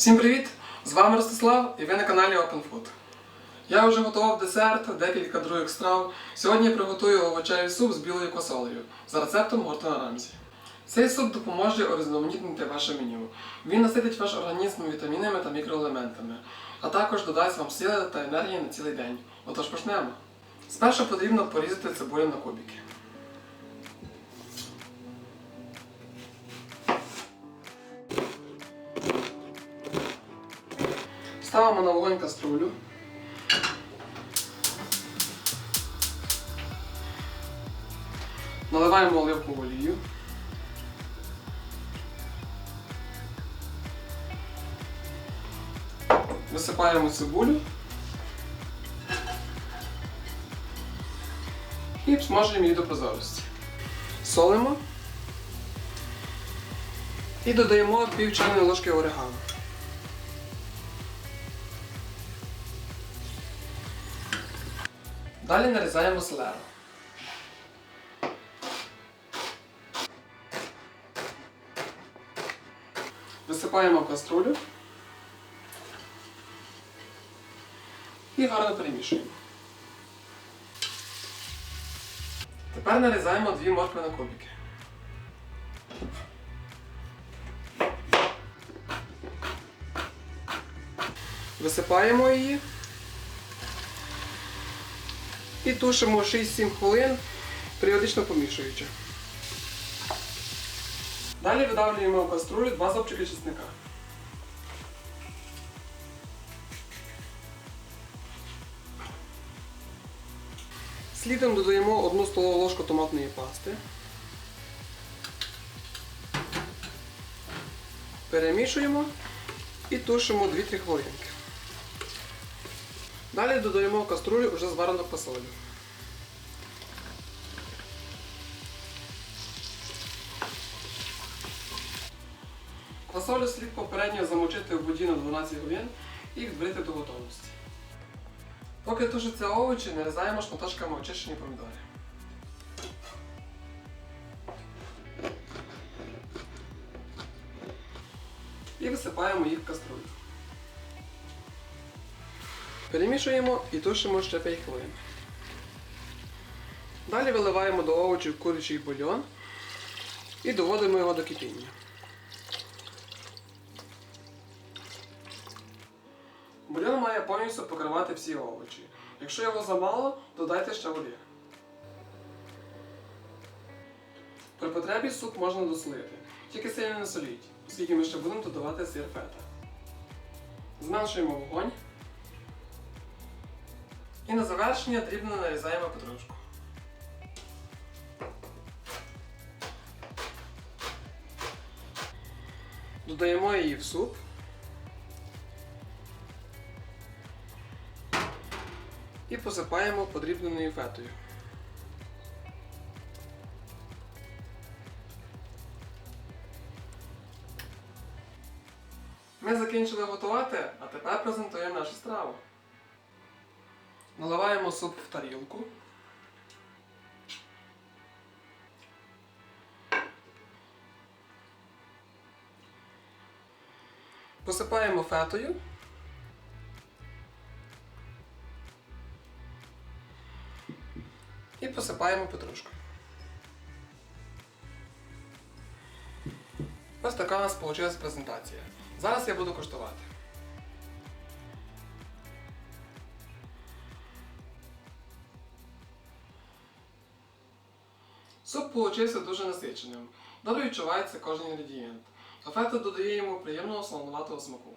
Всім привіт! З вами Ростислав і ви на каналі Open Food. Я вже готував десерт, декілька других страв. Сьогодні я приготую овочевий суп з білою квасолею за рецептом Гортона Рамзі. Цей суп допоможе урізноманітнити ваше меню. Він наситить ваш організм вітамінами та мікроелементами, а також додасть вам сили та енергії на цілий день. Отож почнемо. Спершу потрібно порізати цибулю на кубики. Ставимо на вогонь каструлю. Наливаємо оливкову олію. Висипаємо цибулю. І смажуємо її до прозорості. Солимо. І додаємо пів чайної ложки орегано. Далі нарізаємо селеру. Висипаємо в каструлю і гарно перемішуємо. Тепер нарізаємо дві моркви на кубики. Висипаємо її і тушимо 6-7 хвилин, періодично помішуючи. Далі видавлюємо в каструлю 2 зубчики чесника. Слідом додаємо 1 столову ложку томатної пасти. Перемішуємо і тушимо 2-3 хвилинки. Далі додаємо в каструлю вже зварену фасолю. Фасолю слід попередньо замочити в воді на 12 годин і відбрити до готовності. Поки тушаться овочі, нарізаємо шматочками очищені помідори. І висипаємо їх в каструлю. Перемішуємо і тушимо ще 5 хвилин. Далі виливаємо до овочів курячий бульйон і доводимо його до кипіння. Бульйон має повністю покривати всі овочі. Якщо його замало, додайте ще води. При потребі суп можна дослити. Тільки сильно не соліть, оскільки ми ще будемо додавати сир фета. Зменшуємо вогонь. І на завершення дрібно нарізаємо петрушку. Додаємо її в суп. І посипаємо подрібненою фетою. Ми закінчили готувати, а тепер презентуємо нашу страву. Наливаємо суп в тарілку. Посипаємо фетою. І посипаємо петрушкою. Ось така у нас вийшла презентація. Зараз я буду коштувати. Суп получився дуже насиченим. Добре відчувається кожен інгредієнт. А фета додає йому приємного солонуватого смаку.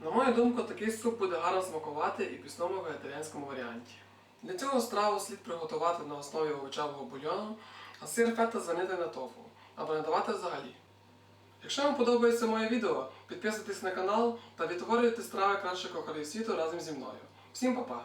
На мою думку, такий суп буде гарно смакувати і пісному вегетаріанському варіанті. Для цього страву слід приготувати на основі овочевого бульйону, а сир фета замінити на тофу, або не давати взагалі. Якщо вам подобається моє відео, підписуйтесь на канал та відтворюйте страви кращих кухарів світу разом зі мною. Всім па-па!